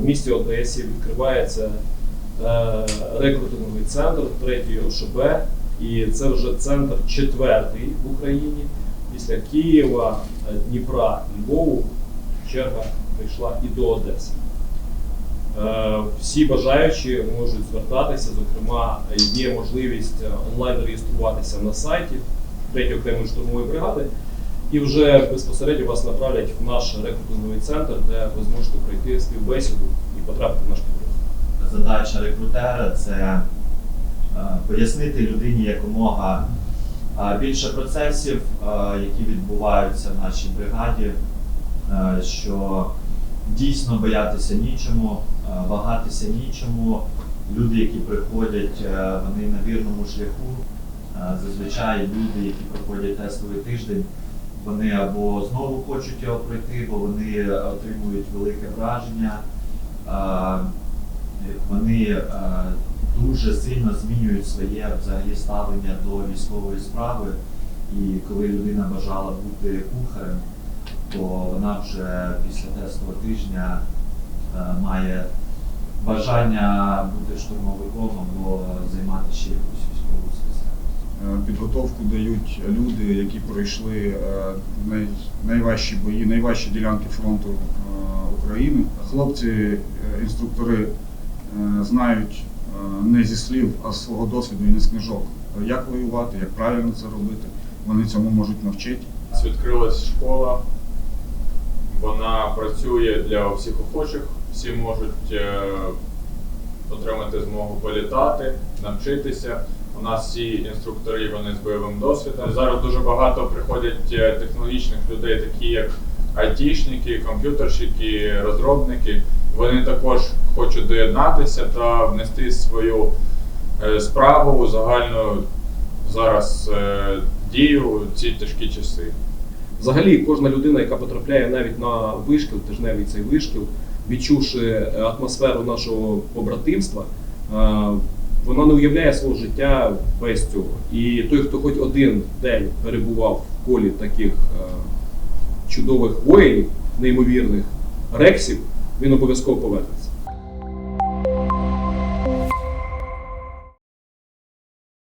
місті Одесі відкривається е, рекрутинговий центр третій ОШБ, і це вже центр четвертий в Україні. Після Києва, е, Дніпра, Львову черга прийшла і до Одеси. Е, Всі бажаючі можуть звертатися. Зокрема, є можливість онлайн реєструватися на сайті 3 окремої штурмової бригади, і вже безпосередньо вас направлять в наш рекрутинговий центр, де ви зможете пройти співбесіду і потрапити в наш підрозділ. Задача рекрутера це е, пояснити людині якомога е, більше процесів, е, які відбуваються в нашій бригаді, що дійсно боятися нічому, вагатися нічому. Люди, які приходять, вони на вірному шляху. Зазвичай люди, які проходять тестовий тиждень, вони або знову хочуть його пройти, бо вони отримують велике враження. Вони дуже сильно змінюють своє взагалі ставлення до військової справи. І коли людина бажала бути кухарем, то вона вже після тестового тижня має бажання бути штурмовиком або займати ще якусь військову спеціальність. Е, Підготовку дають люди, які пройшли е, найважчі бої, найважчі ділянки фронту е, України. Хлопці, інструктори знають не зі слів, а з свого досвіду і не з книжок, як воювати, як правильно це робити. Вони цьому можуть навчити. Відкрилась школа. Вона працює для всіх охочих. Всі можуть отримати змогу політати, навчитися. У нас всі інструктори вони з бойовим досвідом. Зараз дуже багато приходять е, технологічних людей, такі як айтішники, комп'ютерщики, розробники. Вони також хочуть доєднатися та внести свою е, справу у загальну зараз е, дію у ці тяжкі часи. Взагалі, кожна людина, яка потрапляє навіть на вишкіл, тижневий цей вишкіл, відчувши атмосферу нашого побратимства, вона не уявляє свого життя без цього. І той, хто хоч один день перебував в колі таких е, чудових воїнів, неймовірних рексів, він обов'язково повернеться.